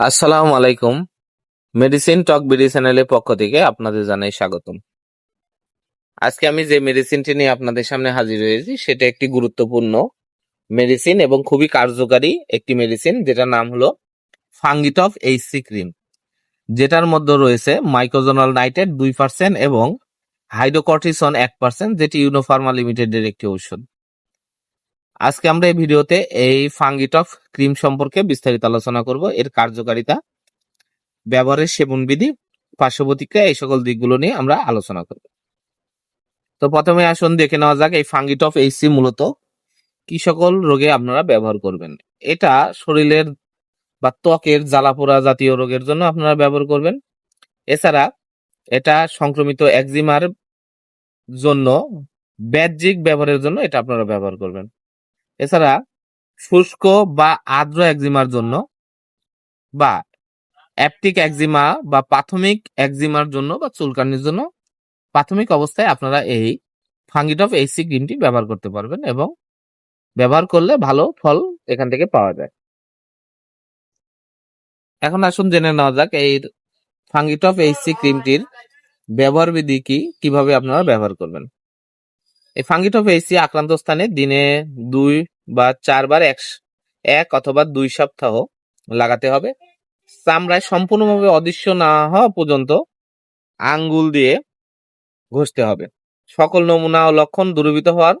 আসসালামু আলাইকুম। মেডিসিন টক বিডি চ্যানেলের পক্ষ থেকে আপনাদের জানাই স্বাগতম। আজকে আমি যে মেডিসিনটি নিয়ে আপনাদের সামনে হাজির হয়েছি, সেটা একটি গুরুত্বপূর্ণ মেডিসিন এবং খুবই কার্যকারী একটি মেডিসিন যেটার নাম হলো ফাঙ্গিটফ এইচসি ক্রিম যেটার মধ্যে রয়েছে মাইক্রোজোনাল নাইট্রেট দুই পার্সেন্ট এবং হাইড্রোকর্টিসন এক পার্সেন্ট যেটি ইউনোফার্মা লিমিটেডের একটি ঔষধ। আজকে আমরা এই ভিডিওতে এই ফাঙ্গিটফ ক্রিম সম্পর্কে বিস্তারিত আলোচনা করব। এর কার্যকারিতা, ব্যবহারের সেবনবিধি পার্শ্ব প্রতিক্রিয়া এই সকল দিকগুলো নিয়ে আমরা আলোচনা করব। তো প্রথমে আসুন, দেখে নেওয়া যাক এই ফাঙ্গিটফ এইচসি মূলত কি সকল রোগে আপনারা ব্যবহার করবেন। এটা শরীরের বা ত্বকের জ্বালাপোড়া জাতীয় রোগের জন্য আপনারা ব্যবহার করবেন। এছাড়া এটা সংক্রমিত একজিমার জন্য, ব্যাহ্যিক ব্যবহারের জন্য এটা আপনারা ব্যবহার করবেন। এছাড়া শুষ্ক বা আর্দ্র একজিমার জন্য বা অ্যাপটিক একজিমা বা প্রাথমিক একজিমার জন্য বা চুলকানির জন্য প্রাথমিক অবস্থায় আপনারা এই ফাঙ্গিটফ এইসি গ্রিনটি ব্যবহার করতে পারবেন এবং ব্যবহার করলে ভালো ফল এখান থেকে পাওয়া যায়। এখন আসুন জেনে নেওয়া যাক এই ফাঙ্গিটফ এইসি ক্রিমটির ব্যবহার বিধি কি, কীভাবে আপনারা ব্যবহার করবেন। এই ফাঙ্গিটফ এইসি আক্রান্ত স্থানে দিনে দুই বা চারবার এক এক অথবা দুই সপ্তাহ লাগাতে হবে। চামড়ায় সম্পূর্ণভাবে অদৃশ্য না হওয়া পর্যন্ত আঙ্গুল দিয়ে ঘষতে হবে। সকল নমুনা ও লক্ষণ দূরীভূত হওয়ার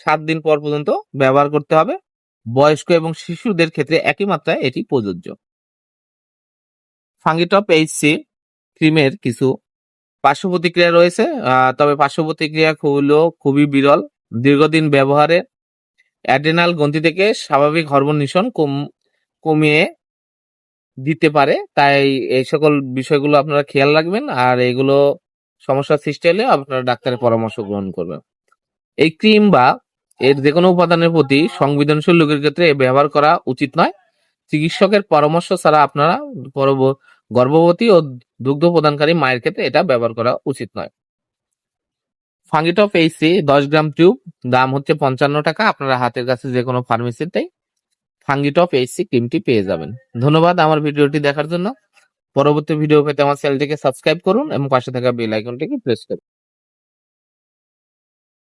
সাত দিন পর পর্যন্ত ব্যবহার করতে হবে। বয়স্ক এবং শিশুদের ক্ষেত্রে একই মাত্রায় এটি প্রযোজ্য। ফাঙ্গিটপ এইচসি ক্রিমের কিছু পার্শ্ব প্রতিক্রিয়া রয়েছে তবে পার্শ্ব প্রতিক্রিয়া হলো খুবই বিরল। দীর্ঘদিন ব্যবহারে অ্যাডেনাল গ্রন্থি থেকে স্বাভাবিক হরমোন নিঃসরণ কম- কমিয়ে দিতে পারে। তাই এই সকল বিষয়গুলো আপনারা খেয়াল রাখবেন আর এগুলো সমস্যা সৃষ্টি হলে আপনারা ডাক্তারের পরামর্শ গ্রহণ করবেন। এই ক্রিম বা এর যে কোনো উপাদানের প্রতি সংবেদনশীল লোকের ক্ষেত্রে ব্যবহার করা উচিত নয়। চিকিৎসকের পরামর্শ ছাড়া আপনারা গর্ভবতী ও দুগ্ধ প্রদানকারী মায়ের ক্ষেত্রে এটা ব্যবহার করা উচিত নয়। ফাঙ্গিটফ এইসি দশ গ্রাম টিউব দাম হচ্ছে পঞ্চান্ন টাকা। আপনারা হাতের কাছে যে কোনো ফার্মেসিতেই ফাঙ্গিটফ এইসি ক্রিমটি পেয়ে যাবেন। ধন্যবাদ আমার ভিডিওটি দেখার জন্য। পরবর্তী ভিডিও পেতে আমার চ্যানেলটিকে সাবস্ক্রাইব করুন এবং পাশে থাকা বেল আইকনটিকে প্রেস করুন।